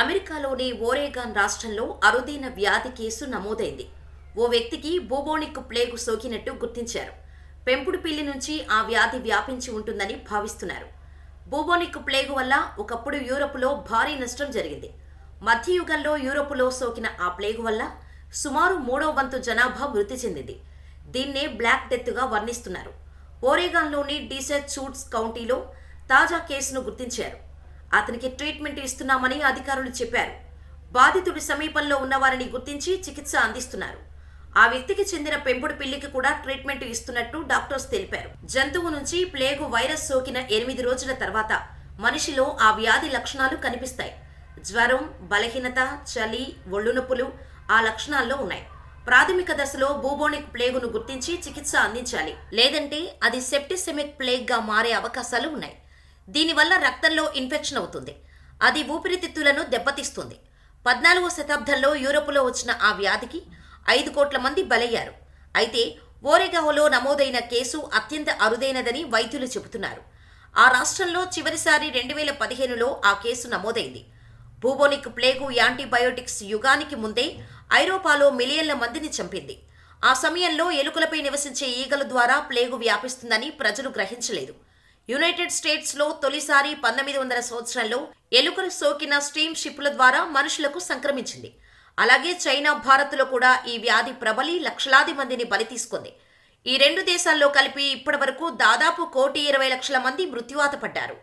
అమెరికాలోని ఓరేగాన్ రాష్ట్రంలో అరుదైన వ్యాధి కేసు నమోదైంది. ఓ వ్యక్తికి బూబోనిక్ ప్లేగు సోకినట్టు గుర్తించారు. పెంపుడు పిల్లి నుంచి ఆ వ్యాధి వ్యాపించి ఉంటుందని భావిస్తున్నారు. బూబోనిక్ ప్లేగు వల్ల ఒకప్పుడు యూరప్లో భారీ నష్టం జరిగింది. మధ్యయుగంలో యూరప్లో సోకిన ఆ ప్లేగు వల్ల సుమారు మూడో వంతు జనాభా మృతి చెందింది. దీన్నే బ్లాక్ డెత్గా వర్ణిస్తున్నారు. ఓరేగాన్లోని డీసెచూట్స్ కౌంటీలో తాజా కేసును గుర్తించారు. అతనికి ట్రీట్మెంట్ ఇస్తున్నామని అధికారులు చెప్పారు. బాధితుడి సమీపంలో ఉన్నవారిని గుర్తించి చికిత్స అందిస్తున్నారు. ఆ వ్యక్తికి చెందిన పెంపుడు పిల్లికి కూడా ట్రీట్మెంట్ ఇస్తున్నట్టు డాక్టర్స్ తెలిపారు. జంతువు నుంచి ప్లేగు వైరస్ సోకిన ఎనిమిది రోజుల తర్వాత మనిషిలో ఆ వ్యాధి లక్షణాలు కనిపిస్తాయి. జ్వరం బలహీనత చలి ఒళ్ళు నొప్పులు ఆ లక్షణాల్లో ఉన్నాయి. ప్రాథమిక దశలో బూబోనిక్ ప్లేగును గుర్తించి చికిత్స అందించాలి. లేదంటే అది సెప్టిసెమిక్ ప్లేగ్గా మారే అవకాశాలు ఉన్నాయి. దీనివల్ల రక్తంలో ఇన్ఫెక్షన్ అవుతుంది. అది ఊపిరితిత్తులను దెబ్బతీస్తుంది. పద్నాలుగో శతాబ్దంలో యూరోపులో వచ్చిన ఆ వ్యాధికి ఐదు కోట్ల మంది బలయ్యారు. అయితే ఓరెగావోలో నమోదైన కేసు అత్యంత అరుదైనదని వైద్యులు చెబుతున్నారు. ఆ రాష్ట్రంలో చివరిసారి రెండు వేల పదిహేనులో ఆ కేసు నమోదైంది. బూబోనిక్ ప్లేగు యాంటీబయోటిక్స్ యుగానికి ముందే ఐరోపాలో మిలియన్ల మందిని చంపింది. ఆ సమయంలో ఎలుకలపై నివసించే ఈగల ద్వారా ప్లేగు వ్యాపిస్తుందని ప్రజలు గ్రహించలేదు. యునైటెడ్ స్టేట్స్లో తొలిసారి పంతొమ్మిది వందల సంవత్సరంలో ఎలుకలు సోకిన స్టీమ్ షిప్ల ద్వారా మనుషులకు సంక్రమించింది. అలాగే చైనా భారత్లో కూడా ఈ వ్యాధి ప్రబలి లక్షలాది మందిని బలి తీసుకుంది. ఈ రెండు దేశాల్లో కలిపి ఇప్పటివరకు దాదాపు కోటి ఇరవై లక్షల మంది మృత్యువాత పడ్డారు.